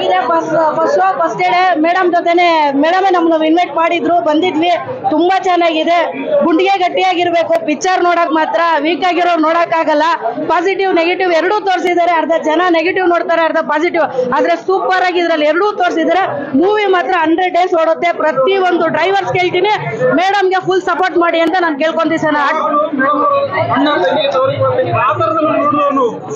ಆಗಿದೆ. First first first day madam ಜೊತೆನೆ, ಮೇಡಮೇ ನಮ್ಮನ್ನ ಇನ್ವೈಟ್ ಮಾಡಿದ್ರು, ಬಂದಿದ್ವಿ. ತುಂಬಾ ಚೆನ್ನಾಗಿದೆ. ಗುಂಡಿಗೆ ಗಟ್ಟಿಯಾಗಿರ್ಬೇಕು. ಪಿಕ್ಚರ್ ನೋಡಕ್ ಮಾತ್ರ ವೀಕ್ ಆಗಿರೋ ನೋಡಕ್ ಆಗಲ್ಲ. ಪಾಸಿಟಿವ್ ನೆಗೆಟಿವ್ ಎರಡೂ ತೋರಿಸಿದ್ದಾರೆ. ಅರ್ಧ ಜನ ನೆಗೆಟಿವ್ ನೋಡ್ತಾರೆ, ಅರ್ಧ ಪಾಸಿಟಿವ್ ಆದ್ರೆ ಸೂಪರ್ ಆಗಿ ಇದ್ರಲ್ಲಿ ಎರಡೂ ತೋರಿಸಿದ್ದಾರೆ. ಮೂವಿ ಮಾತ್ರ ಹಂಡ್ರೆಡ್ ಡೇಸ್ ಓಡುತ್ತೆ. ಪ್ರತಿ ಒಂದು ಡ್ರೈವರ್ಸ್ ಕೇಳ್ತೀನಿ ಮೇಡಮ್ಗೆ ಫುಲ್ ಸಪೋರ್ಟ್ ಮಾಡಿ ಅಂತ ನಾನು ಕೇಳ್ಕೊಂತೀನಿ ಸರ್.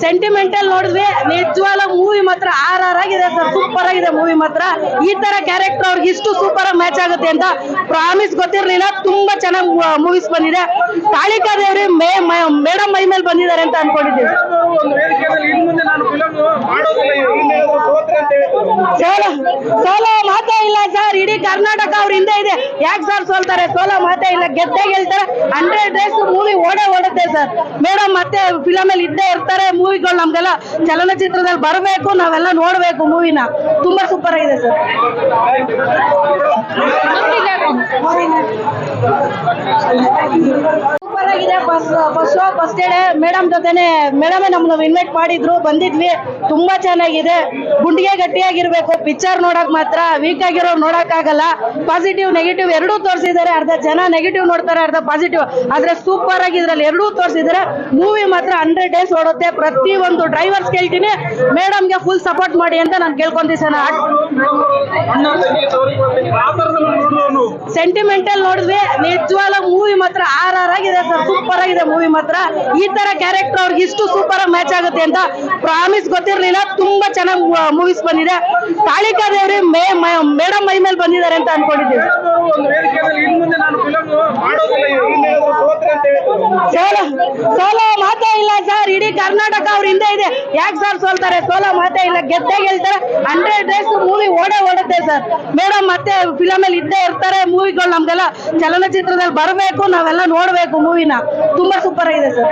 ಸೆಂಟಿಮೆಂಟಲ್ ನೋಡಿದ್ವಿ ನಿಜವಾದ ಮೂವಿ ಮಾತ್ರ ಆರ್ ಆರ್ ಆಗಿದೆ ಸರ್ ಸೂಪರ್ ಆಗಿದೆ ಮೂವಿ ಮಾತ್ರ. ಈ ತರ ಕ್ಯಾರೆಕ್ಟರ್ ಅವ್ರಿಗೆ ಇಷ್ಟು ಸೂಪರ್ ಆಗಿ ಮ್ಯಾಚ್ ಆಗುತ್ತೆ ಅಂತ ಪ್ರಾಮಿಸ್ ಗೊತ್ತಿರಲಿಲ್ಲ. ತುಂಬಾ ಚೆನ್ನಾಗಿ ಮೂವೀಸ್ ಬಂದಿದೆ. ಕಾಳಿಕಾ ದೇವ್ರಿ ಮೇಡಮ್ ಮೈ ಮೇಲೆ ಬಂದಿದ್ದಾರೆ ಅಂತ ಅನ್ಕೊಂಡಿದ್ದೀವಿ ಮೇಡಮ್ ಅವರು ಒಂದು ವೇದಿಕೆಯಲ್ಲಿ ಇನ್ನು ಮುಂದೆ ನಾನು ಫಿಲಮ್ ಮಾಡೋದಿಲ್ಲ ಇನ್ನು ಸೋತ್ರೆ ಅಂತ ಹೇಳಿದ್ರು ಸೋಲೋ ಸೋಲೋ ಮಾತೇ ಇಲ್ಲ ಸರ್ ಇಡೀ ಕರ್ನಾಟಕ ಅವ್ರ ಹಿಂದೆ ಇದೆ. ಯಾಕೆ ಸರ್ ಸೋಲ್ತಾರೆ? ಸೋಲೋ ಮಾತೇ ಇಲ್ಲ. ಗೆದ್ದೆ ಗೆಲ್ತಾರೆ. ಹಂಡ್ರೆಡ್ ಡೇಸ್ ಮೂವಿ ಓಡೇ ಓಡುತ್ತೆ ಸರ್ ಮೇಡಮ್ ಮತ್ತೆ ಫಿಲಮ್ ಅಲ್ಲಿ ಇದ್ದೇ ಇರ್ತಾರೆ ಮೂವಿಗಳು ನಮ್ಗೆಲ್ಲ. ಚಲನಚಿತ್ರದಲ್ಲಿ ಬರಬೇಕು, ನಾವೆಲ್ಲ ನೋಡ್ಬೇಕು ಮೂವಿನ ತುಂಬಾ ಸೂಪರ್ ಆಗಿದೆ ಸರ್ ಫಸ್ಟ್ ಫಸ್ಟ್ ಮೇಡಮ್ ಜೊತೆನೆ ಮೇಡಮೇ ನಮ್ಮನ್ನ ಇನ್ವೈಟ್ ಮಾಡಿದ್ರು ಬಂದಿದ್ವಿ ತುಂಬಾ ಚೆನ್ನಾಗಿದೆ ಗುಂಡಿಗೆ ಗಟ್ಟಿಯಾಗಿರ್ಬೇಕು ಪಿಕ್ಚರ್ ನೋಡಕ್ ಮಾತ್ರ ವೀಕ್ ಆಗಿರೋ ನೋಡಕ್ ಆಗಲ್ಲ ಪಾಸಿಟಿವ್ ನೆಗೆಟಿವ್ ಎರಡೂ ತೋರಿಸಿದ್ದಾರೆ ಅರ್ಧ ಜನ ನೆಗೆಟಿವ್ ನೋಡ್ತಾರೆ ಅರ್ಧ ಪಾಸಿಟಿವ್ ಆದ್ರೆ ಸೂಪರ್ ಆಗಿ ಇದ್ರಲ್ಲಿ ಎರಡೂ ತೋರಿಸಿದ್ರೆ ಮೂವಿ ಮಾತ್ರ ಹಂಡ್ರೆಡ್ ಡೇಸ್ ಓಡುತ್ತೆ ಪ್ರತಿ ಒಂದು ಡ್ರೈವರ್ಸ್ ಕೇಳ್ತೀನಿ ಮೇಡಮ್ಗೆ ಫುಲ್ ಸಪೋರ್ಟ್ ಮಾಡಿ ಅಂತ ನಾನು ಕೇಳ್ಕೊಂತೀನಿ ಸರ್ ಸೆಂಟಿಮೆಂಟಲ್ ನೋಡಿದ್ವಿ ನಿಜವಾದ ಮೂವಿ ಮಾತ್ರ ಆರ್ ಆರ್ ಆಗಿದೆ ಸರ್ ಸೂಪರ್ ಆಗಿದೆ ಮೂವಿ ಮಾತ್ರ. ಈ ತರ ಕ್ಯಾರೆಕ್ಟರ್ ಅವ್ರಿಗೆ ಇಷ್ಟು ಸೂಪರ್ ಆಗಿ ಮ್ಯಾಚ್ ಆಗುತ್ತೆ ಅಂತ ಪ್ರಾಮಿಸ್ ಗೊತ್ತಿರ್ಲಿಲ್ಲ. ತುಂಬಾ ಚೆನ್ನಾಗಿ ಮೂವೀಸ್ ಬಂದಿದೆ. ಕಾಳಿಕಾ ದೇವ್ರಿ ಮೇಡಮ್ ಮೈ ಮೇಲೆ ಬಂದಿದ್ದಾರೆ ಅಂತ ಅನ್ಕೊಂಡಿದ್ದೀವಿ ಮೇಡಮ್ ಅವರು ಒಂದು ವೇದಿಕೆಯಲ್ಲಿ ಇನ್ನು ಮುಂದೆ ನಾನು ಫಿಲಮ್ ಮಾಡೋದಿಲ್ಲ ಇನ್ನು ಸೋತ್ರೆ ಅಂತ ಹೇಳಿದ್ರು ಸೋಲೋ ಸೋಲೋ ಮಾತೇ ಇಲ್ಲ ಸರ್, ಇಡೀ ಕರ್ನಾಟಕ ಅವ್ರ ಹಿಂದೆ ಇದೆ. ಯಾಕೆ ಸರ್ ಸೋಲ್ತಾರೆ? ಸೋಲೋ ಮಾತೇ ಇಲ್ಲ. ಗೆದ್ದೆ ಗೆಲ್ತಾರೆ. ಹಂಡ್ರೆಡ್ ಡೇಸ್ ಮೂವಿ ಓಡೇ ಓಡುತ್ತೆ ಸರ್. ಮೇಡಮ್, ಮತ್ತೆ ಫಿಲಮ್ ಅಲ್ಲಿ ಇದ್ದೇ ಇರ್ತಾರೆ ಮೂವಿಗಳು ನಮ್ಗೆಲ್ಲ ಚಲನಚಿತ್ರದಲ್ಲಿ ಬರಬೇಕು. ನಾವೆಲ್ಲ ನೋಡ್ಬೇಕು ಮೂವಿನ ತುಂಬಾ ಸೂಪರ್ ಆಗಿದೆ ಸರ್.